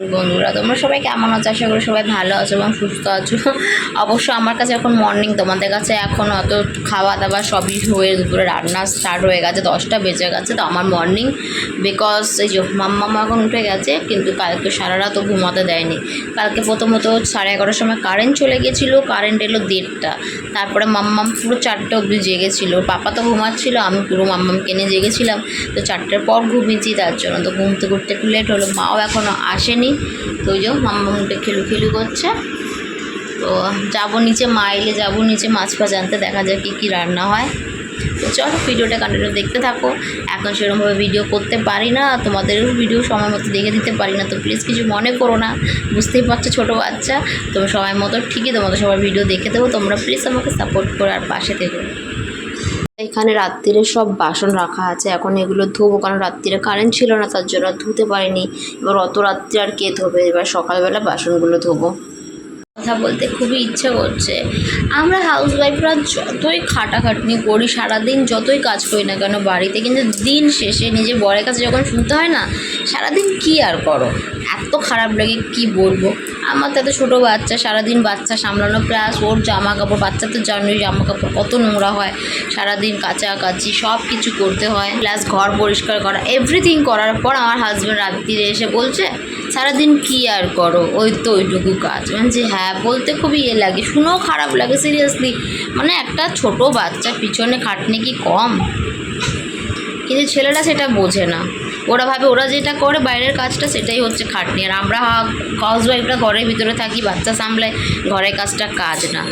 বন্ধুরা, তোমরা সবাই কেমন আছো? আশা করি সবাই ভালো আছো এবং সুস্থ আছো। অবশ্য আমার কাছে এখন মর্নিং তোমাদের কাছে এখন অত খাওয়া দাওয়া সবই হয়ে দুপুরে রান্না স্টার্ট হয়ে গেছে, দশটা বেজে গেছে, তো আমার মর্নিং বিকজ এই যে মাম্মা এখন উঠে গেছে, কিন্তু কালকে সারা রাতও ঘুমাতে দেয়নি। কালকে প্রথমত সাড়ে এগারোটার সময় কারেন্ট চলে গেছিল কারেন্ট এলো দেড়টা। তারপরে মাম্মাম পুরো চারটে অবধি জেগেছিল। পাপা তো ঘুমাচ্ছিল, আমি পুরো মাম্মামকে নিয়ে জেগেছিলাম। তো চারটের পর ঘুমিয়েছি, তার জন্য তো ঘুমতে ঘুরতে একটু লেট হলো। মাও এখনও আসেনি। তো ওই যে মুখে খেলু খেলু করছে। তো যাব নিচে, মা এলে যাব নিচে, মাছ ফাছ আনতে, দেখা যায় কী কী রান্না হয়। তো চলো ভিডিওটা কন্টিনিউ দেখতে থাকো। এখন সেরকমভাবে ভিডিও করতে পারি না, তোমাদেরও ভিডিও সময় মতো দেখে দিতে পারি না। তো প্লিজ কিছু মনে করো না, বুঝতেই পারছ ছোটো বাচ্চা। তো সময় মতো ঠিকই তোমাদের সবার ভিডিও দেখে দেবো। তোমরা প্লিজ আমাকে সাপোর্ট করো আর পাশে থেকো। এখানে রাত্রিরে সব বাসন রাখা আছে। এখন এগুলো ধোবো, কারণ রাত্রিরে কারেন্ট ছিল না, তার জন্য ধুতে পারিনি। এবার অত রাত্রে আর কে ধোবে? এবার সকালবেলা বাসনগুলো ধোবো। কথা বলতে খুবই ইচ্ছে করছে। আমরা হাউস ওয়াইফরা যতই খাটাখাটনি করি, সারাদিন যতই কাজ করি না কেন, বাড়িতে কিন্তু দিন শেষে নিজের বরের কাছে যখন শুনতে হয় না, সারাদিন কি আর করো? এত খারাপ লাগে, কি বলব? আমার তো ছোটো বাচ্চা, সারাদিন বাচ্চা সামলানো প্লাস ওর জামা কাপড় বাচ্চা তো জানোই জামা কাপড় কত নোংরা হয়। সারাদিন কাচাকাচি সব কিছু করতে হয় প্লাস ঘর পরিষ্কার করা এভরিথিং করার পর আমার হাজব্যান্ড রাত্রিরে এসে বলছে, সারাদিন কি আর করো? ওই তো ওইটুকু কাজ। মানে যে হ্যাঁ বলতে খুবই ইয়ে লাগে, শুনেও খারাপ লাগে সিরিয়াসলি মানে একটা ছোট বাচ্চা, পিছনে খাটনি কি কম? কিন্তু ছেলেরা সেটা বোঝে না। ওরা ভাবে ওরা যেটা করে বাইরের কাজটা সেটাই হচ্ছে খাটনি। আর আমরা হাউস ওয়াইফরা ঘরের ভিতরে থাকি, বাচ্চা সামলায়, ঘরের কাজটা কাজ না।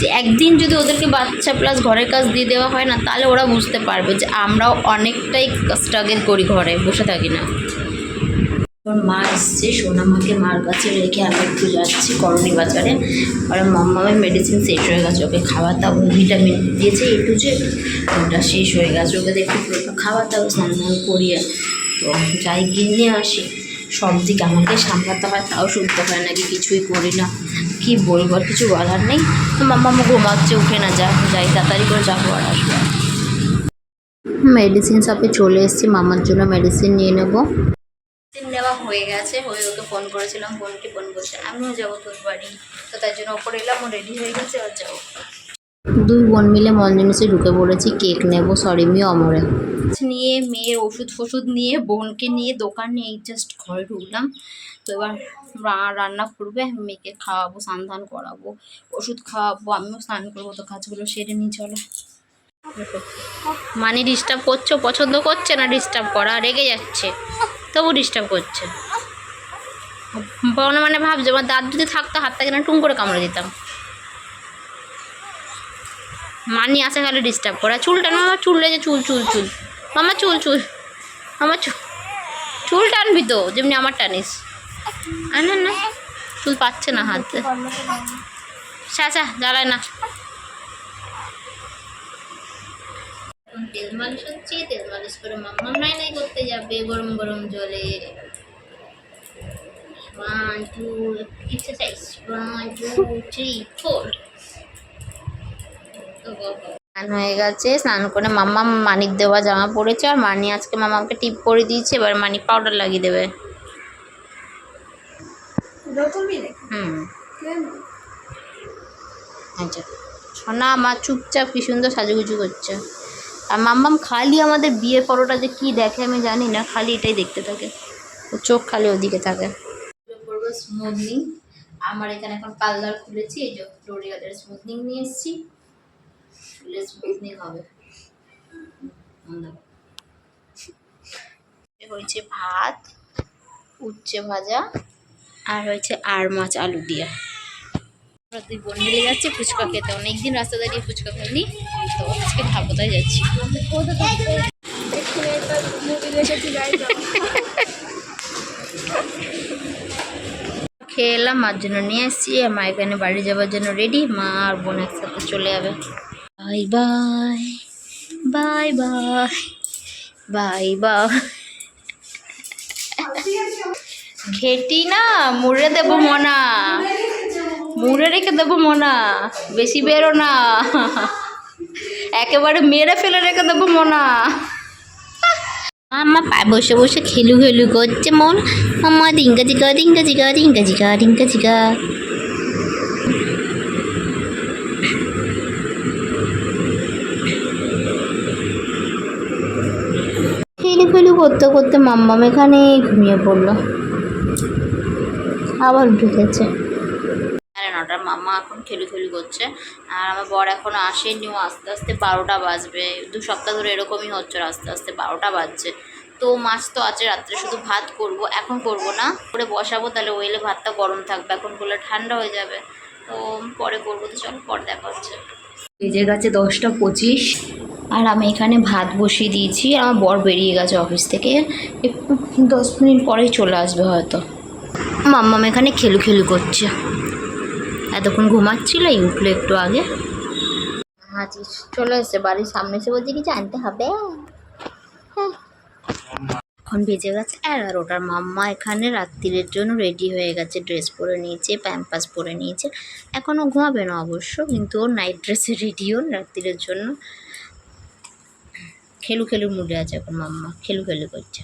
যে একদিন যদি ওদেরকে বাচ্চা প্লাস ঘরের কাজ দিয়ে দেওয়া হয় না, তাহলে ওরা বুঝতে পারবে যে আমরাও অনেকটাই স্ট্রাগল করি ঘরে, বসে থাকি না। এখন মা এসছে সোনামাকে মার কাছে রেখে আমি একটু যাচ্ছি করণী বাজারে। কারণ মাম্মামের মেডিসিন শেষ হয়ে গেছে, ওকে খাবার দাও ভিটামিন দিয়েছে একটু যে ওটা শেষ হয়ে গেছে, ওকে খাবার দাও স্নান করিয়ে তো যাই নিয়ে আসি, সব দিক আমাকে সামলাতে হয়, তাও শুনতে হয় নাকি কিছুই করি না। কি বলব, আর কিছু বলার নেই। তো মাম্মা ঘুমাচ্ছে, উঠে না যা যাই, তাড়াতাড়ি করে যাব আর আসব। মেডিসিন শপে চলে এসেছি মামার জন্য মেডিসিন নিয়ে নেব। মেডিসিন নেওয়া হয়ে গেছে, হয়ে ওকে ফোন করেছিলাম ফোনটি ফোন করছে আমিও যাব তোর বাড়ি। তো তার জন্য ওপরে এলাম, ও রেডি হয়ে গেছে, আর যাব। দুই বোন মিলে মঞ্জুনিসে ঢুকে পড়েছি, কেক নেব সরি মি অমরে। নিয়ে মেয়ের ওষুধ ফষুধ নিয়ে, বোনকে নিয়ে দোকান এই জাস্ট ঘরে ঢুকলাম। তো এবার রান্না করবে মেয়েকে খাওয়াবো, স্নান ধান করাবো, ওষুধ খাওয়াবো, আমিও স্নান করব, তো কাজগুলো সেরে নিয়ে চলো। মানে ডিস্টার্ব করছ, পছন্দ করছে না ডিস্টার্ব করা? রেগে যাচ্ছে। তবু ডিস্টার্ব করছে। মানে ভাবছে, আমার দাঁত যদি থাকতো হাতটাকে না টুম করে কামড়ে দিতাম। মানি আসে খালি ডিস্টার্ব করা। চুলটা না, আমার চুল লেগে চুল চুল চুল। আমার চুল চুল। আমার চুল। চুল টানবি তো, যেমনি আমার টানিস। না না। চুল পাচ্ছে না হাতে। আচ্ছা জ্বালায় না। তেল মালিশ হচ্ছে, তেল মালিশ করে মাম্মা নাই নাই করতে যাবে, গরম গরম জলে। One two exercise one two three four স্নান হয়ে গেছে স্নান করে মাম্মা মানিক দেওয়া জামা পরেছে আর মানি আজকে মামাকে টিপ করে দিয়েছে এবার মানি পাউডার লাগিয়ে দেবে। হুম। আচ্ছা সোনা আমার চুপচাপ কি সুন্দর সাজুগুজু করছে। আর মাম্মাম খালি আমাদের বিয়ের পরোটা যে কি দেখে আমি জানি না খালি এটাই দেখতে থাকে। ও চোখ খালি ওদিকে থাকে। করব স্মুথনিং আমার এখানে এখন পার্লার খুলেছি এই যে ফ্লোরিয়ালের স্মুথনিং নিয়ে এসেছি। হয়েছে ভাত, উচ্ছে ভাজা, আর হয়েছে আর মাছ আলু দিয়া। আমরা ফুচকা খেতে। অনেকদিন রাস্তা দাঁড়িয়ে ফুচকা তো আজকে যাচ্ছি। খেয়ে এলাম, মার জন্য নিয়ে এসেছি মা এখানে বাড়ি যাওয়ার জন্য রেডি মা আর বোন একসাথে চলে যাবে। Bye bye bye bye bye bye ঘেটি না, মুড়ে দেবো মনা। মুড়ে রেখে দেবো মনা। বেশি বেরো না। একেবারে মেরে ফেলে রেখে দেবো মনা। আমার পায়ে বসে বসে খেলু খেলু করছে মন। মাম্মা ডিঙ্কা চিকা ডিঙ্কা চিকা ডিঙ্কা চিকা ডিঙ্কা চিকা খেলু খেলু করতে করতে মাম্মাম এখানে ঘুমিয়ে পড়ল। আবার উঠে গেছে। সাড়ে নটার মাম্মা এখন খেলু খেলু করছে। আর আমার বর এখনও আসেনি ও আস্তে আস্তে বারোটা বাজবে। দু সপ্তাহ ধরে এরকমই হচ্ছে ওর আস্তে আস্তে বারোটা বাজছে। তো মাছ তো আছে রাত্রে শুধু ভাত করব এখন করব না। করে বসাবো তাহলে ওইলে ভাতটা গরম থাকবে। এখন করলে ঠান্ডা হয়ে যাবে। তো পরে করব তো চলো পর দেখা হচ্ছে। নিজের গেছে দশটা পঁচিশ। আর আমি এখানে ভাত বসিয়ে দিয়েছি আর আমার বর বেরিয়ে গেছে অফিস থেকে। একটু দশ মিনিট পরেই চলে আসবে হয়তো। মাম্মাম এখানে খেলু খেলু করছে। এতক্ষণ ঘুমাচ্ছিল, এই উঠল একটু আগে। হাজি চলে এসছে, বাড়ির সামনে এসে বলছে, কিছু আনতে হবে? হ্যাঁ। এখন বেজে গেছে এগারোটার। মাম্মা এখানে রাত্রিরের জন্য রেডি হয়ে গেছে ড্রেস পরে নিয়েছে প্যাম্পাস পরে নিয়েছে। এখনও ঘুমাবে না অবশ্য, কিন্তু ওর নাইট ড্রেসে রেডিও রাত্রিরের জন্য। খেলু খেলু মুডে আছে এখন মাম্মা, খেলু খেলু করছে।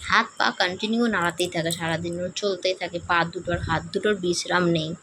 হাত পা কন্টিনিউ নাড়াতেই থাকে, সারাদিন চলতেই থাকে, পা দুটোর, হাত দুটোর বিশ্রাম নেই।